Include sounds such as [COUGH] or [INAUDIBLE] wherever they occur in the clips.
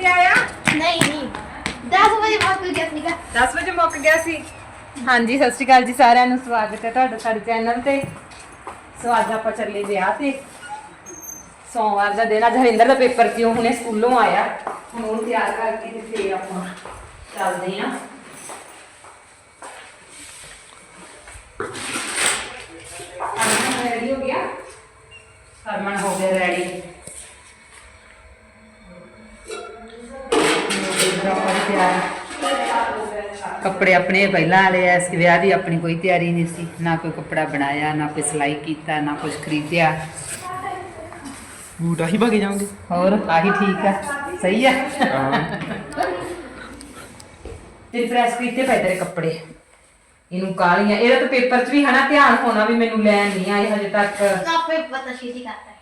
ਛੇਤੀ ਆਇਆ? ਨਹੀਂ ਨਹੀਂ। 10 ਵਜੇ ਬਾਅਦ ਕੋਈ ਗਿਆ ਸੀਗਾ। 10 ਵਜੇ ਮੁੱਕ ਗਿਆ ਸੀ। ਹਾਂਜੀ ਸਤਿ ਸ਼੍ਰੀ ਅਕਾਲ ਜੀ ਸਾਰਿਆਂ ਨੂੰ। ਸਵਾਗਤ ਹੈ ਤੁਹਾਡਾ ਸਾਡੇ ਚੈਨਲ ਤੇ। ਸੋ ਅੱਜ ਆਪਾਂ ਚੱਲੇ ਵਿਆਹ ਤੇ। ਸੋਮਵਾਰ ਦਾ ਦਿਨ ਅੱਜ ਹਰਿੰਦਰ ਦਾ ਪੇਪਰ ਸੀ ਉਹ ਹੁਣੇ ਸਕੂਲੋਂ ਆਇਆ। ਹੁਣ ਉਹਨੂੰ ਤਿਆਰ ਕਰਕੇ ਤੇ ਫੇਰ ਆਪਾਂ ਚੱਲਦੇ ਆਂ ਹਰਮਨ ਰੈਡੀ ਹੋ ਗਿਆ? ਹਰਮਨ ਹੋ ਗਿਆ ਰੈਡੀ ਕੱਪੜੇ ਆਪਣੇ ਪਹਿਲਾਂ ਵਾਲੇ ਐ ਇਸ ਵਿਆਹ ਦੀ ਆਪਣੀ ਕੋਈ ਤਿਆਰੀ ਨਹੀਂ ਸੀ। ਨਾ ਕੋਈ ਕੱਪੜਾ ਬਣਾਇਆ ਨਾ ਕੋਈ ਸਿਲਾਈ ਕੀਤਾ ਨਾ ਕੁਝ ਖਰੀਦਿਆ। ਬੂਟ ਆਹੀ ਭਾਗੇ ਜਾਓਗੇ? ਹੋਰ ਆਹੀ ਠੀਕ ਆ। ਸਹੀ ਆ। ਹਾਂ। ਤੇ ਪ੍ਰੈਸ ਕੀਤੇ ਪਏ ਤੇਰੇ ਕੱਪੜੇ। ਇਹਨੂੰ ਕਾਲੀਆਂ ਇਹਦਾ ਤਾਂ ਪੇਪਰ 'ਚ ਵੀ ਹਨਾ ਧਿਆਨ ਹੋਣਾ ਵੀ ਮੈਨੂੰ ਲੈਣ ਨਹੀਂ ਆਏ ਹਜੇ ਤੱਕ। ਆਪੇ ਪਤਾ ਛੇਤੀ ਕਰਤਾ। ਹੈ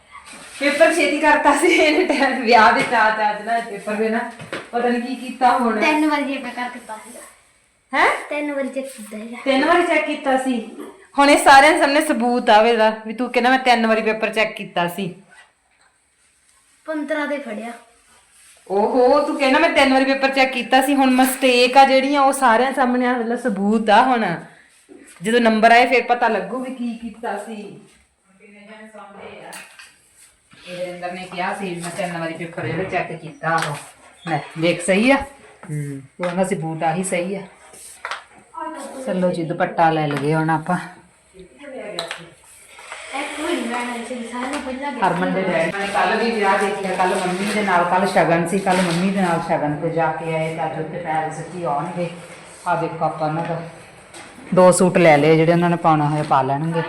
ਪੇਪਰ ਛੇਤੀ ਕਰਤਾ ਸੀ ਇਹਨੇ ਟਾਈਮ ਵਿਆਹ ਦੇ ਚਾਹ ਚਾਹ ਨਾ ਪੇਪਰ ਦੇ ਨਾ। ਪਤਾ ਨਹੀਂ ਕੀ ਕੀਤਾ ਹੁਣ। ਤਿੰਨ ਵਾਰੀ ਜੇ ਮੈਂ ਕਰ ਕੀਤਾ ਸੀਗਾ ਹੈ? ਤਿੰਨ ਵਾਰੀ ਚੈੱਕ ਕੀਤਾ ਸੀਗਾ ਤਿੰਨ ਵਾਰੀ ਚੈੱਕ ਕੀਤਾ ਸੀ। ਹੁਣ ਇਹ ਸਾਰਿਆਂ ਦੇ ਸਾਹਮਣੇ ਸਬੂਤ ਆਵੇ ਦਾ ਵੀ ਤੂੰ ਕਹਿੰਦਾ ਮੈਂ ਤਿੰਨ ਵਾਰੀ ਪੇਪਰ ਚੈੱਕ ਕੀਤਾ ਸੀ। 15 ਦੇ ਫੜਿਆ। ਓਹੋ ਤੂੰ ਕਹਿੰਦਾ ਮੈਂ ਤਿੰਨ ਵਾਰੀ ਪੇਪਰ ਚੈੱਕ ਕੀਤਾ ਸੀ। ਹੁਣ ਮਿਸਟੇਕ ਆ ਜਿਹੜੀਆਂ ਉਹ ਸਾਰਿਆਂ ਸਾਹਮਣੇ ਆ ਮਤਲਬ ਸਬੂਤ ਆ ਹੁਣ। ਜਦੋਂ ਨੰਬਰ ਆਏ ਫਿਰ ਪਤਾ ਲੱਗੂ ਵੀ ਕੀ ਕੀਤਾ ਸੀ। ਇਹ ਅੰਦਰ ਨੇ ਕਿਹਾ ਸੀ ਮੈਂ ਤਿੰਨ ਵਾਰੀ ਪੇਪਰ ਜਿਹੜਾ ਚੈੱਕ ਕੀਤਾ। ਉਹ ਲੈ ਦੇਖ ਸਹੀ ਆ? ਹੂੰ ਉਹ ਕਹਿੰਦਾ ਸੀ ਬੂਟ ਆਹੀ ਸਹੀ ਆ। ਚਲੋ ਜੀ, ਦੁਪੱਟਾ ਲੈ ਲਗੇ ਹੁਣ ਆਪਾਂ। ਸੀ ਹਰਮਨ ਦੇ ਡੈਡੀ ਨੇ ਕੱਲ ਵੀ ਵਿਆਹ ਦੇਖਿਆ ਕੱਲ ਮੰਮੀ ਦੇ ਨਾਲ ਕੱਲ ਸ਼ਗਨ ਸੀ ਕੱਲ ਮੰਮੀ ਦੇ ਨਾਲ ਸ਼ਗਨ ਤੇ ਜਾ ਕੇ ਆਏ, ਤਾਂ ਅੱਜ ਉੱਤੇ ਪੈਲਸ 'ਚ ਆਉਣਗੇ। ਆ ਦੇਖੋ ਆਪਾਂ ਉਹਨਾਂ ਦਾ। ਦੋ ਸੂਟ ਲੈ ਲਏ, ਜਿਹੜੇ ਉਹਨਾਂ ਨੇ ਪਾਉਣਾ ਹੋਇਆ, ਪਾ ਲੈਣਗੇ।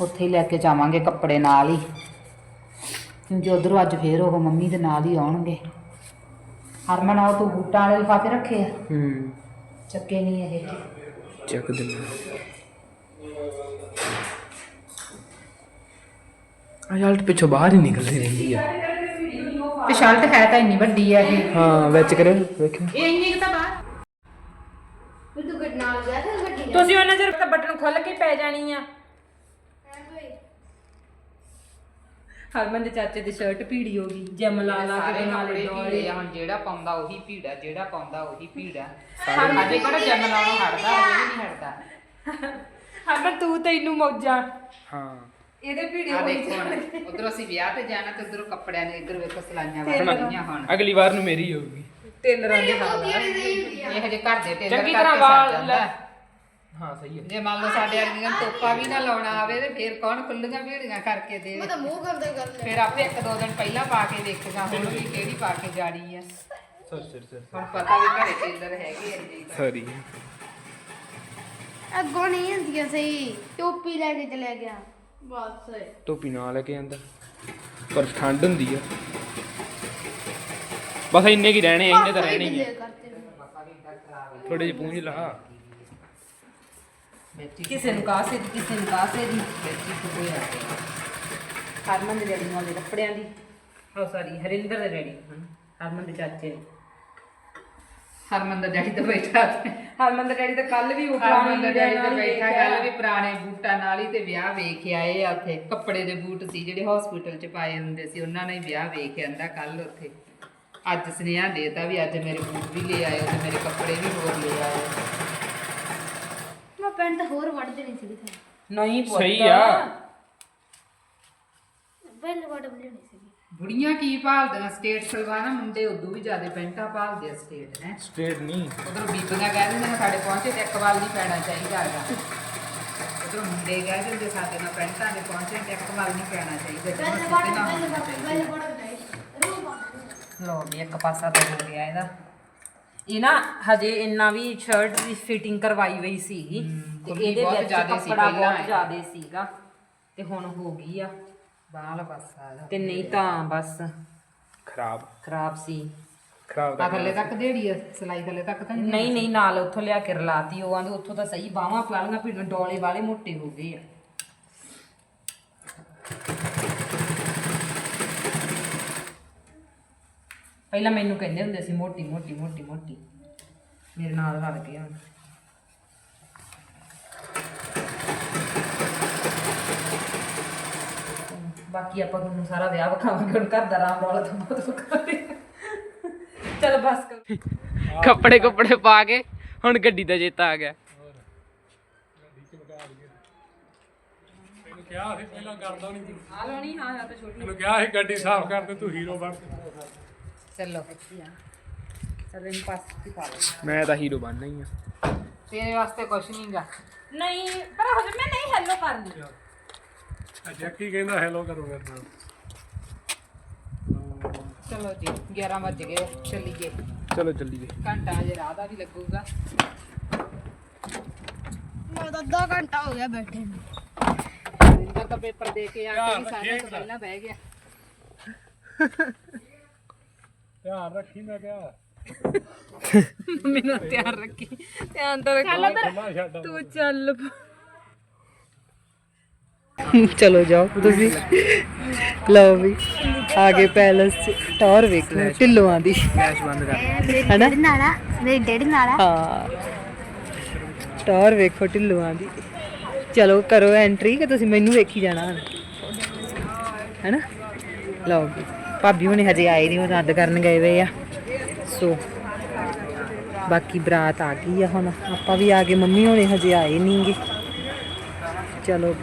ਉੱਥੇ ਹੀ ਲੈ ਕੇ ਜਾਵਾਂਗੇ ਕੱਪੜੇ ਨਾਲ ਹੀ। ਕਿਉਂਕਿ ਉਧਰੋਂ ਅੱਜ ਫੇਰ ਉਹ ਮੰਮੀ ਦੇ ਨਾਲ ਹੀ ਆਉਣਗੇ। ਹਰਮਨ ਆਓ ਤੂੰ ਬੂਟਾਂ ਵਾਲੇ ਲਿਫਾਫੇ ਰੱਖੇ ਆ? ਹੂੰ। ਚੱਕੇ ਨਹੀਂ ਇਹ ਚੱਕ ਦਿੰਦਾ ਆ। ਯਾਰ ਪਿੱਛੋਂ ਬਾਹਰ ਹੀ ਨਿਕਲਦੀ ਰਹਿੰਦੀ ਆ। ਤੇ ਸ਼ਰਟ ਹੈ ਤਾਂ ਇੰਨੀ ਵੱਡੀ ਆ ਇਹ। ਹਾਂ ਵਿੱਚ ਕਰੇ ਵੇਖਿਓ। ਇਹ ਇੰਨੀ ਕੁ ਤਾਂ ਬਾਹਰ। ਵੀ ਤੂੰ ਗੱਡੀ ਨਾਲ ਗਿਆ ਤੇ ਗੱਡੀ ਨਾਲ ਤੁਸੀਂ ਉਹਨਾਂ ਚਿਰ ਤਾਂ ਬਟਨ ਖੁੱਲ ਕੇ ਪੈ ਜਾਣੀ ਆ। ਹਰਮਨ ਦੇ ਚਾਚੇ ਦੀ ਸ਼ਰਟ ਭੀੜੀ ਹੋ ਗਈ ਜਿਮ ਲਾ ਲਾ ਕੇ ਨਾਲੇ ਡੋਲੇ ਹੁਣ ਜਿਹੜਾ ਪਾਉਂਦਾ ਉਹੀ ਭੀੜਾ ਜਿਹੜਾ ਪਾਉਂਦਾ ਉਹੀ ਭੀੜਾ। ਸਾਡੇ ਕੋਲ ਜਿਮ ਲਾਉਣੋਂ ਹਟਦਾ ਉਹ ਨਹੀਂ ਹਟਦਾ। ਹਰਮਨ ਤੂੰ ਤੈਨੂੰ ਮੌਜਾਂ। ਹਾਂ। ਇਹਦੇ ਭੀੜੇ ਹੁਣ ਉਧਰੋਂ ਅਸੀਂ ਵਿਆਹ ਤੇ ਜਾਣਾ ਤੇ ਉਧਰੋਂ ਕੱਪੜਿਆਂ ਨੇ ਇੱਧਰ ਵੇਖੋ ਸਲਾਈਆਂ ਵਾਲੀਆਂ ਹੁਣ। ਅਗਲੀ ਵਾਰ ਨੂੰ ਮੇਰੀ ਹੋਊਗੀ। ਟੇਲਰਾਂ ਦੇ। ਨਾਲ ਇਹ ਹਜੇ ਘਰ ਦੇ ਟੇਲਰ ਚੰਗੀ ਤਰ੍ਹਾਂ ਵਾਲ ਲੈ। ਹਾਂ ਸਹੀ ਹੈ। ਜੇ ਮੰਨ ਲਓ ਸਾਡੇ ਵਰਗੀਆਂ ਨੂੰ ਤੋਪਾ ਵੀ ਨਾ ਲਾਉਣਾ ਆਵੇ ਤੇ ਫੇਰ ਕੌਣ ਖੁੱਲੀਆਂ ਭੀੜੀਆਂ ਕਰਕੇ ਦੇ ਮੈਂ ਤਾਂ ਮੂੰਹ ਕਰਦੇ ਗੱਲ ਫਿਰ ਆਪੇ ਇੱਕ ਦੋ ਦਿਨ ਪਹਿਲਾਂ ਪਾ ਕੇ ਦੇਖੇਗਾ ਹੁਣ ਵੀ ਕਿਹੜੀ ਪਾ ਕੇ ਜਾਣੀ ਆ ਸਰ ਸਰ ਸਰ ਹੁਣ ਪਤਾ ਵੀ ਘਰੇ ਟੇਲਰ ਹੈਗੇ ਆ ਜੀ। ਸੌਰੀ। ਅੱਗੋਂ ਨਹੀਂ ਹੁੰਦੀਆਂ ਸਹੀ ਟੋਪੀ ਲੈ ਕੇ ਚਲਿਆ ਗਿਆ। ਬਸ ਟੋਪੀ ਨਾਲ ਲੈ ਕੇ ਜਾਂਦਾ ਪਰ ਠੰਡ ਹੁੰਦੀ ਆ। ਬਸ ਇੰਨੇ ਕੀ ਰਹਿਣੇ ਆ ਇੰਨੇ ਤਾਂ ਰਹਿਣੇ ਹੀ ਆ। ਥੋੜੇ ਜਿਹੇ ਪੂੰਝ ਲਾ। ਕਿਸੇ ਨੂੰ ਕਾਸੇ ਦੀ ਕਿਸੇ ਨੂੰ ਕਾਸੇ ਦੀ ਹਰਮਨ ਦੇ ਡੈਡੀ ਨੂੰ ਕੱਪੜਿਆਂ ਦੀ। ਹੋ ਸਾਰੀ ਹਰਿੰਦਰ ਦੇ ਡੈਡੀ। ਹਰਮਨ ਦੇ ਚਾਚੇ। ਹਰਮਨ ਦਾ ਡੈਡੀ ਤਾਂ ਬੈਠਾ ਹਰਮਨ ਦੇ ਡੈਡੀ ਤਾਂ ਕੱਲ ਵੀ ਉਹ ਹਰਮਨ ਦਾ ਡੈਡੀ ਤਾਂ ਬੈਠਾ। ਗੱਲ ਵੀ ਪੁਰਾਣੇ ਬੂਟਾਂ ਨਾਲ ਹੀ ਤੇ ਵਿਆਹ ਵੇਖ ਆਏ ਆ ਉੱਥੇ। ਕੱਪੜੇ ਦੇ ਬੂਟ ਸੀ ਜਿਹੜੇ ਹਸਪੀਟਲ 'ਚ ਪਾਏ ਹੁੰਦੇ ਸੀ ਉਹਨਾਂ ਨੇ ਵਿਆਹ ਵੇਖ ਆਂਦਾ ਕੱਲ ਉੱਥੇ। ਅੱਜ ਸੁਨੇਹਾ ਦੇਤਾ ਵੀ ਅੱਜ ਮੇਰੇ ਬੂਟ ਵੀ ਲੈ ਆਇਓ ਤੇ ਮੇਰੇ ਕੱਪੜੇ ਵੀ ਹੋਰ ਲੈ ਆਇਓ। ਪੈਂਟ ਹੋਰ ਵੱਢ ਦੇਣੀ ਸੀ ਤੁਹਾਨੂੰ ਨਹੀਂ ਪੁੱਤ। ਸਹੀ ਆ। ਪਹਿਲੇ ਵੱਢ ਦੇਣੀ ਸੀ। ਬੁੜੀਆਂ ਕੀ ਭਾਲਦੀਆਂ? ਸਟੇਟ ਸਲਵਾਰਾਂ ਮੁੰਡੇ ਉਦੋਂ ਵੀ ਜ਼ਿਆਦਾ ਪੈਂਟਾਂ ਭਾਲਦੇ ਆ ਸਟੇਟ ਹੈ? ਸਟ੍ਰੇਟ ਨਹੀਂ। ਉਧਰੋਂ ਬੀਬੀਆਂ ਕਹਿ ਦਿੰਦੀਆਂ ਸਾਡੇ ਪਹੁੰਚੇ ਤੇ ਇੱਕ ਵਾਲ ਨਹੀਂ ਪੈਣਾ ਚਾਹੀਦਾ ਹੈਗਾ। ਉਧਰੋਂ ਮੁੰਡੇ ਕਹਿ ਦਿੰਦੇ ਸਾਡੇ ਨਾਲ ਪੈਂਟਾਂ ਦੇ ਪਹੁੰਚੇ ਤੇ ਇੱਕ ਵਾਲ ਨਹੀਂ ਪੈਣਾ ਚਾਹੀਦਾ। ਵੱਢ ਵੱਢ ਵੱਢ ਲੋ ਵੀ ਇੱਕ ਪਾਸਾ ਤਾਂ ਹੋ ਗਿਆ ਇਹਦਾ। ਇਹ ਨਾ ਹਜੇ ਇੰਨਾ ਵੀ ਸ਼ਰਟ ਦੀ ਫਿਟਿੰਗ ਕਰਵਾਈ ਹੋਈ ਸੀਗੀ ਤੇ ਖੁੱਲੀ ਇਹਦੇ ਬਹੁਤ ਵਿੱਚ ਜ਼ਿਆਦੇ ਸੀ ਕੱਪੜਾ ਪਹਿਲਾਂ ਬਹੁਤ ਇਹ। ਜ਼ਿਆਦੇ ਸੀਗਾ ਤੇ ਹੁਣ ਹੋ ਗਈ ਆ। ਬਾਲ ਪਾਸਾ ਇਹਦਾ। ਤੇ ਨਹੀਂ ਤਾਂ ਬਸ ਖਰਾਬ। ਖਰਾਬ ਸੀ। ਖਰਾਬ ਆ ਤਾਂ ਥੱਲੇ ਤੱਕ ਦੇੜੀ ਆ ਸਲਾਈ ਥੱਲੇ ਤੱਕ ਤਾਂ ਨਹੀਂ ਨਹੀਂ ਨਹੀਂ ਨਾਲ ਉੱਥੋਂ ਲਿਆ ਕੇ ਰਲਾਤੀ ਉਹ ਆਂਦੇ ਉੱਥੋਂ ਤਾਂ ਸਹੀ ਬਾਹਾਂ ਪਲਾਲੀਆਂ ਭੀੜ ਡੋਲੇ ਵਾਲੇ ਮੋਟੇ ਹੋ ਗਏ ਆ। ਪਹਿਲਾਂ ਮੈਨੂੰ ਕਹਿੰਦੇ ਹੁੰਦੇ ਸੀ ਮੋਟੀ ਮੋਟੀ ਮੋਟੀ ਮੋਟੀ। ਮੇਰੇ ਨਾਲ ਰਲ ਗਏ ਹੁਣ। ਬਾਕੀ ਆਪਾਂ ਤੁਹਾਨੂੰ ਸਾਰਾ ਵਿਆਹ ਵਿਖਾਵਾਂਗੇ ਹੁਣ ਘਰ ਦਾ ਰਾਮ ਰੌਲਾ ਤਾਂ ਬਹੁਤ ਵਿਖਾਵੇ ਚਲ ਬਸ ਕਰ। ਕੱਪੜੇ ਕੱਪੜੇ ਪਾ ਕੇ ਹੁਣ ਗੱਡੀ ਦਾ ਚੇਤਾ ਆ ਗਿਆ। ਤੈਨੂੰ ਕਿਹਾ ਸੀ ਪਹਿਲਾਂ ਕਰਦਾ ਨਹੀਂ ਤੂੰ। ਆ ਲੈਣੀ ਹਾਂ ਆ ਤਾਂ ਛੋਟੀ। ਤੈਨੂੰ ਕਿਹਾ ਸੀ ਗੱਡੀ ਸਾਫ਼ ਕਰ ਦੇ ਤੂੰ ਹੀਰੋ ਬਣ। ਚਲੋ। ਚਲ ਇਹਨੂੰ ਪਾਸ ਕੀ ਪਾ ਲਓ ਮੈਂ ਤਾਂ ਹੀਰੋ ਬਣਨਾ ਹੀ ਆ। ਤੇਰੇ ਵਾਸਤੇ ਕੁਛ ਨਹੀਂਗਾ ਨਹੀਂ ਪਰ ਹਜੇ ਮੈਂ ਨਹੀਂ ਹੈਲੋ ਕਰਨੀ। ਜੱਕੀ ਕਹਿੰਦਾ ਹੈਲੋ ਕਰੋ ਮੇਰੇ ਨਾਲ। ਚਲੋ ਜੀ 11 ਵੱਜ ਗਏ ਚੱਲੀਏ। ਚਲੋ ਚੱਲੀਏ। ਘੰਟਾ ਹਜੇ ਰਾਹ ਦਾ ਵੀ ਲੱਗੂਗਾ। ਮੈਂ ਤਾਂ ਅੱਧਾ ਘੰਟਾ ਹੋ ਗਿਆ ਬੈਠੇ ਨੂੰ। ਰਿੰਦਰ ਤਾਂ ਪੇਪਰ ਦੇ ਕੇ ਆ ਕੇ ਵੀ ਸਾਰਿਆਂ ਤੋਂ ਪਹਿਲਾਂ ਬਹਿ ਗਿਆ। ਧਿਆਨ ਰੱਖੀ ਮੈਂ ਕਿਹਾ। ਮੈਨੂੰ ਧਿਆਨ ਰੱਖੀ। ਧਿਆਨ ਤਾਂ ਰੱਖ। ਖੁੱਲਾ ਛੱਡ ਤੂੰ ਚੱਲ ਚਲੋ ਜਾਓ ਤੁਸੀਂ। ਲਓ ਵੀ ਆ ਗਏ ਪੈਲਸ ਚ ਟੌਰ ਵੇਖਣਾ ਢਿੱਲੋਆਂ ਦੀ। ਫਲੈਸ਼ ਬੰਦ ਕਰ ਹੈਨਾ? ਡੈਡੀ ਨਾਲ ਆ ਮੇਰੇ ਡੈਡੀ ਨਾਲ ਆ। ਹਾਂ। ਟੌਰ ਵੇਖੋ ਢਿੱਲੋਆਂ ਦੀ। ਚਲੋ ਕਰੋ ਐਂਟਰੀ ਕਿ ਤੁਸੀਂ ਮੈਨੂੰ ਵੇਖੀ ਜਾਣਾ। ਹੈਨਾ? ਲਓ ਵੀ। ਭਾਬੀ ਹੁਣੇ ਹਜੇ ਆਏ ਨਹੀਂ ਉਹ ਰੱਦ ਕਰਨ ਗਏ ਵੇ ਆ। ਸੋ, ਬਾਕੀ ਬਰਾਤ ਆ ਗਈ ਆ ਹੁਣ। ਆਪਾਂ ਵੀ ਆ ਗਏ, ਮੰਮੀ ਹੁਣੇ ਹਜੇ ਆਏ ਨਹੀਂਗੇ ਚਲੋ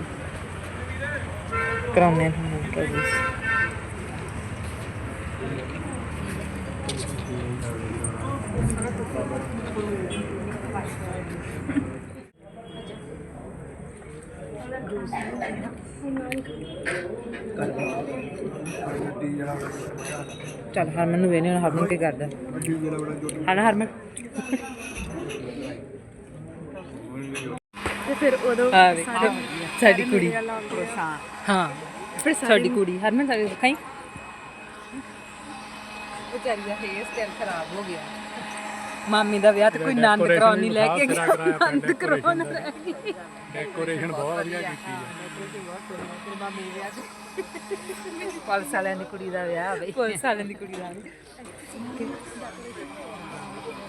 ਕਰਾਉਣੇ ਤੁਹਾਨੂੰ ਕਰੀ [LAUGHS] ਚੱਲ ਹਰਮਨ ਨੂੰ ਵੇਨੇ ਹੁਣ ਹਰਮਨ ਕੀ ਕਰਦਾ। ਹਨਾ ਹਰਮਨ? ਤੇ ਫਿਰ ਉਦੋਂ ਸਾਡੀ ਕੁੜੀ। ਹਾਂ ਫਿਰ ਸਾਡੀ ਕੁੜੀ। ਹਰਮਨ ਸਾਡੀ ਦਿਖਾਈ ਵਿਚਾਰੀ ਦਾ ਹੇਅਰ ਸਟਾਈਲ ਖਰਾਬ ਹੋ ਗਿਆ। ਮਾਮੀ ਦਾ ਵਿਆਹ ਤੇ ਕੋਈ ਨੰਦ ਕਰਾਉਣ ਨਹੀਂ ਲੈ ਕੇ ਗਿਆ। ਨੰਦ ਕਰਾਉਣ ਰਹਿ ਗਈ ਡੈਕੋਰੇਸ਼ਨ ਬਹੁਤ ਵਧੀਆ ਕੀਤੀ ਹੈ ਪੁਲਿਸ ਵਾਲਿਆਂ ਦੀ ਕੁੜੀ ਦਾ ਵਿਆਹ ਬਈ। ਪੁਲਿਸ ਵਾਲਿਆਂ ਦੀ ਕੁੜੀ ਦਾ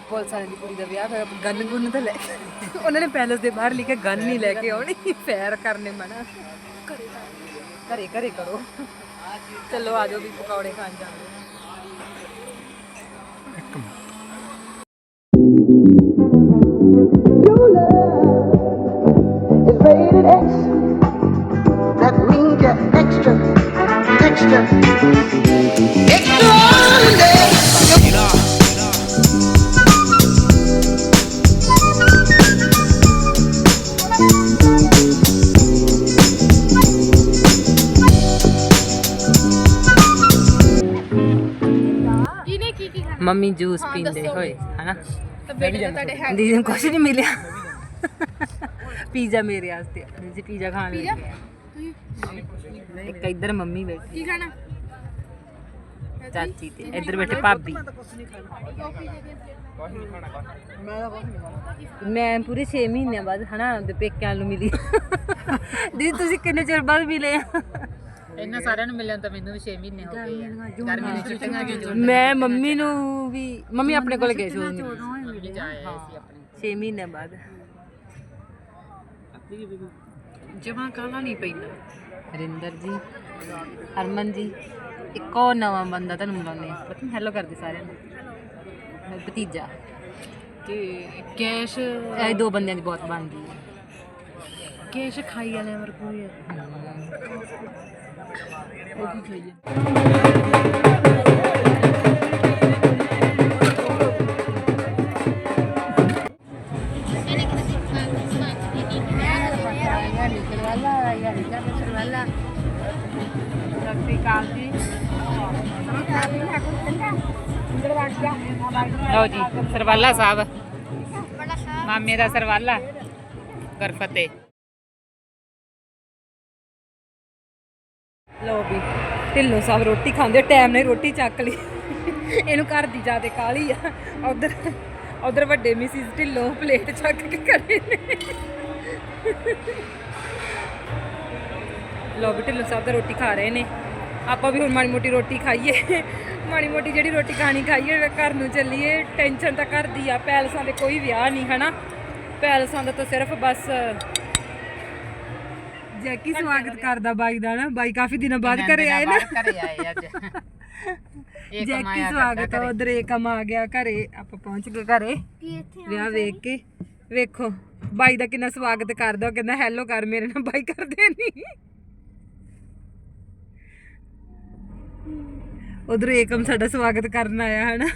ਪੁਲਿਸ ਵਾਲਿਆਂ ਦੀ ਕੁੜੀ ਦਾ ਵਿਆਹ ਫਿਰ ਗਨ ਗੁੰਨ ਤਾਂ ਲੈ ਕੇ- ਉਹਨਾਂ ਨੇ ਪੈਲਸ ਦੇ ਬਾਹਰ ਲਿਖਿਆ ਗਨ ਨਹੀਂ ਲੈ ਕੇ ਆਉਣੀ ਫੈਰ ਕਰਨੇ ਮਨਾ। ਘਰੇ ਘਰੇ ਕਰੋ। ਚਲੋ ਆਜੋ ਵੀ ਪਕੌੜੇ ਖਾਣ ਜਾਂਦੇ ਇਹਨੇ ਕੀ ਕੀ ਖਾਣਾ? ਮੰਮੀ ਜੂਸ ਪੀਂਦੇ ਹੋਏ ਹਨਾ? ਦੀਦੀ ਨੂੰ ਕੁਝ ਨਹੀਂ ਮਿਲਿਆ। ਪੀਜ਼ਾ ਮੇਰੇ ਵਾਸਤੇ ਜੀ ਪੀਜ਼ਾ ਖਾਣ ਲੱਗੇ ਆ। ਇੱਕ ਇੱਧਰ ਮੰਮੀ ਬੈਠੀ। ਕੀ ਖਾਣਾ? ਚਾਚੀ ਤੇ ਇੱਧਰ ਬੈਠੇ ਭਾਬੀ। ਮੈਂ ਪੂਰੇ 6 ਮਹੀਨਿਆਂ ਬਾਅਦ ਹਨਾ ਉਹਦੇ ਪੇਕਿਆਂ ਨੂੰ ਮਿਲੀ। ਦੀਦੀ ਤੁਸੀਂ ਕਿੰਨੇ ਚਿਰ ਬਾਅਦ ਮਿਲੇ? ਆ ਇਹਨਾਂ ਸਾਰਿਆਂ ਨੂੰ ਮਿਲਣ ਤਾਂ ਮੈਨੂੰ ਵੀ 6 ਮਹੀਨੇ ਹੋ ਗਏ ਗਰਮੀ ਦੀ ਛੁੱਟੀਆਂ ਦੇ ਜੋ ਮੈਂ ਮੰਮੀ ਨੂੰ ਵੀ ਮੰਮੀ ਆਪਣੇ ਕੋਲ ਗਏ ਸੀ ਉਦੋਂ। ਜਾਏ ਸੀ ਆਪਣੇ 6 ਮਹੀਨਿਆਂ ਬਾਅਦ। ਜਮਾ ਕਾਲਾ ਨਹੀਂ ਪੈਂਦਾ। ਹਰਿੰਦਰ ਜੀ ਹਰਮਨ ਜੀ ਇੱਕੋ ਨਵਾਂ ਬੰਦਾ ਤੁਹਾਨੂੰ ਮਿਲਾਉਂਦੇ ਆ ਪਤਾ ਹੈਲੋ ਕਰਦੇ ਸਾਰਿਆਂ ਨੂੰ। ਮੇਰਾ ਭਤੀਜਾ। ਤੇ ਕੈਸ਼ ਇਹ ਦੋ ਬੰਦਿਆਂ ਦੀ ਬਹੁਤ ਬਣਦੀ ਹੈ। ਕੈਸ਼ ਖਾਈ ਵਾਲੇ ਵਰਗੂ ਹੀ ਲਓ ਸਰਵਾਲਾ ਸਾਹਿਬ। ਮਾਮੇ ਦਾ ਸਰਵਾਲਾ। ਗਰਫਤੇ ਲਓ ਵੀ ਢਿੱਲੋਂ ਸਾਹਿਬ ਰੋਟੀ ਖਾਂਦੇ ਟਾਈਮ ਨਾਲ ਰੋਟੀ ਚੱਕ ਲਈ। ਇਹਨੂੰ ਘਰ ਦੀ ਜਿਆਦੇ ਕਾਲੀ ਆ। ਉਧਰ ਉਧਰ ਵੱਡੇ ਮਿਸਿਸ ਢਿੱਲੋਂ ਪਲੇਟ ਚੱਕ ਕੇ ਖੜੇ ਨੇ। ਲਓ ਵੀ ਢਿੱਲੋਂ ਸਾਹਿਬ ਤਾਂ ਰੋਟੀ ਖਾ ਰਹੇ ਨੇ। ਆਪਾਂ ਵੀ ਹੁਣ ਮਾੜੀ ਮੋਟੀ ਰੋਟੀ ਖਾਈਏ। ਮਾੜੀ ਮੋਟੀ ਜਿਹੜੀ ਰੋਟੀ ਖਾਣੀ ਖਾਈਏ ਘਰ ਨੂੰ ਚੱਲੀਏ। ਟੈਨਸ਼ਨ ਤਾਂ ਘਰ ਦੀ ਆ ਪੈਲਸਾਂ ਦੇ ਕੋਈ ਵਿਆਹ ਨਹੀਂ ਹਨਾ? ਪੈਲਸਾਂ ਦਾ ਤਾਂ ਸਿਰਫ ਬਸ ਜੈਕੀ ਸਵਾਗਤ ਕਰਦਾ ਬਾਈ ਦਾ ਨਾ ਬਾਈ ਕਾਫੀ ਦਿਨਾਂ ਬਾਅਦ ਘਰੇ ਆਏ ਨਾ। ਘਰੇ ਆਏ ਅੱਜ। [LAUGHS] ਜੈਕੀ ਸਵਾਗਤ ਉਧਰ ਏਕਮ ਆ ਗਿਆ ਘਰੇ। ਆਪਾਂ ਪਹੁੰਚ ਗਏ ਘਰੇ। ਵਿਆਹ ਵੇਖ ਕੇ। ਵੇਖੋ ਬਾਈ ਦਾ ਕਿੰਨਾ ਸਵਾਗਤ ਕਰਦਾ ਉਹ ਕਹਿੰਦਾ ਹੈਲੋ ਕਰ ਮੇਰੇ ਨਾਲ ਬਾਈ ਕਰਦੇ ਨਹੀਂ। ਉਧਰ ਏਕਮ ਸਾਡਾ ਸਵਾਗਤ ਕਰਨ ਆਇਆ ਹਨਾ?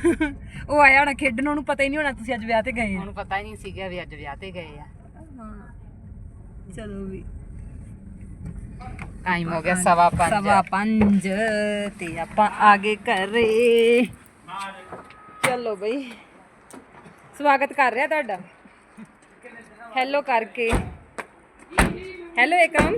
ਉਹ ਆਇਆ ਹੋਣਾ ਖੇਡਣ ਉਹਨੂੰ ਪਤਾ ਹੀ ਨਹੀਂ ਹੋਣਾ ਤੁਸੀਂ ਅੱਜ ਵਿਆਹ ਤੇ ਗਏ ਆ। ਉਹਨੂੰ ਪਤਾ ਹੀ ਨਹੀਂ ਸੀਗਾ ਵੀ ਅੱਜ ਵਿਆਹ ਤੇ ਗਏ ਆ। ਚਲੋ ਵੀ। ਟਾਈਮ ਹੋ ਗਿਆ ਸਵਾ ਪੰਜ। ਸਵਾ ਪੰਜ ਤੇ ਆਪਾਂ ਆ ਗਏ ਘਰੇ। ਚਲੋ ਬਈ। ਸਵਾਗਤ ਕਰ ਰਿਹਾ ਤੁਹਾਡਾ। ਹੈਲੋ ਕਰਕੇ। ਹੈਲੋ ਏਕਮ।